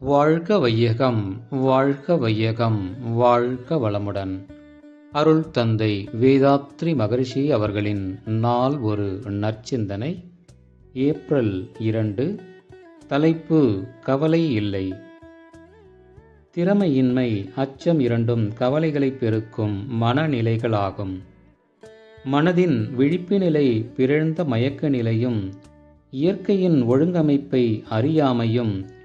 வாழ்க வையகம் வாழ்க வையகம் வாழ்க வளமுடன். அருள் தந்தை வேதாத்ரி மகரிஷி அவர்களின் நாள் ஒரு நற்சிந்தனை. ஏப்ரல் இரண்டு தலைப்பு கவலை இல்லை. திறமையின்மை அச்சம் இரண்டும் கவலைகளை பெருக்கும் மனநிலைகளாகும். மனதின் விழிப்பு நிலை பிறழ்ந்த மயக்க நிலையும் இயற்கையின் ஒழுங்கமைப்பை அறியாமையும்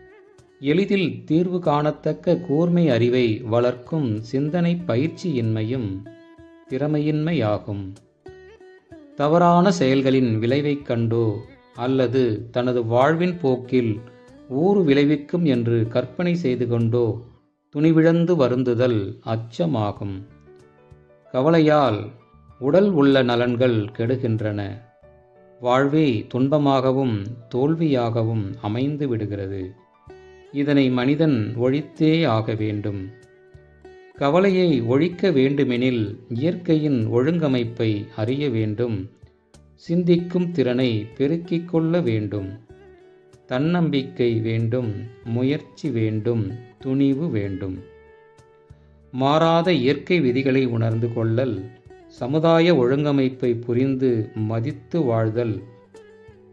எளிதில் தீர்வு காணத்தக்க கூர்மை அறிவை வளர்க்கும் சிந்தனை பயிற்சியின்மையும் திறமையின்மையாகும். தவறான செயல்களின் விளைவைக் கண்டோ அல்லது தனது வாழ்வின் போக்கில் ஊறு விளைவிக்கும் என்று கற்பனை செய்து கொண்டோ துணிவிழந்து வருந்துதல் அச்சமாகும். கவலையால் உடல் உள்ள நலன்கள் கெடுகின்றன. வாழ்வே துன்பமாகவும் தோல்வியாகவும் அமைந்து விடுகிறது. இதனை மனிதன் ஒழித்தே ஆக வேண்டும். கவலையை ஒழிக்க வேண்டுமெனில் இயற்கையின் ஒழுங்கமைப்பை அறிய வேண்டும். சிந்திக்கும் திறனை பெருக்கிக் கொள்ள வேண்டும். தன்னம்பிக்கை வேண்டும் முயற்சி வேண்டும் துணிவு வேண்டும். மாறாத இயற்கை விதிகளை உணர்ந்து கொள்ளல் சமுதாய ஒழுங்கமைப்பை புரிந்து மதித்து வாழ்தல்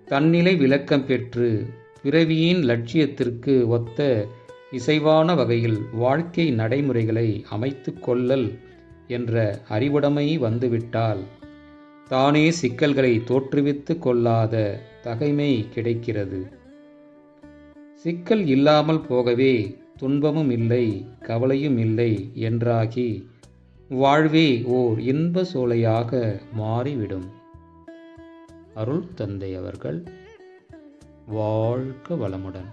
தன்னிலை விளக்கம் பெற்று பிறவியின் லட்சியத்திற்கு ஒத்த இசைவான வகையில் வாழ்க்கை நடைமுறைகளை அமைத்து கொள்ளல் என்ற அறிவுடைமை வந்துவிட்டால் தானே சிக்கல்களை தோற்றுவித்து கொள்ளாத தகைமை கிடைக்கிறது. சிக்கல் இல்லாமல் போகவே துன்பமும் இல்லை கவலையும் இல்லை என்றாகி வாழ்வே ஓர் இன்ப சோலையாக மாறிவிடும். அருள் தந்தை அவர்கள் வாழ்க வளமுடன்.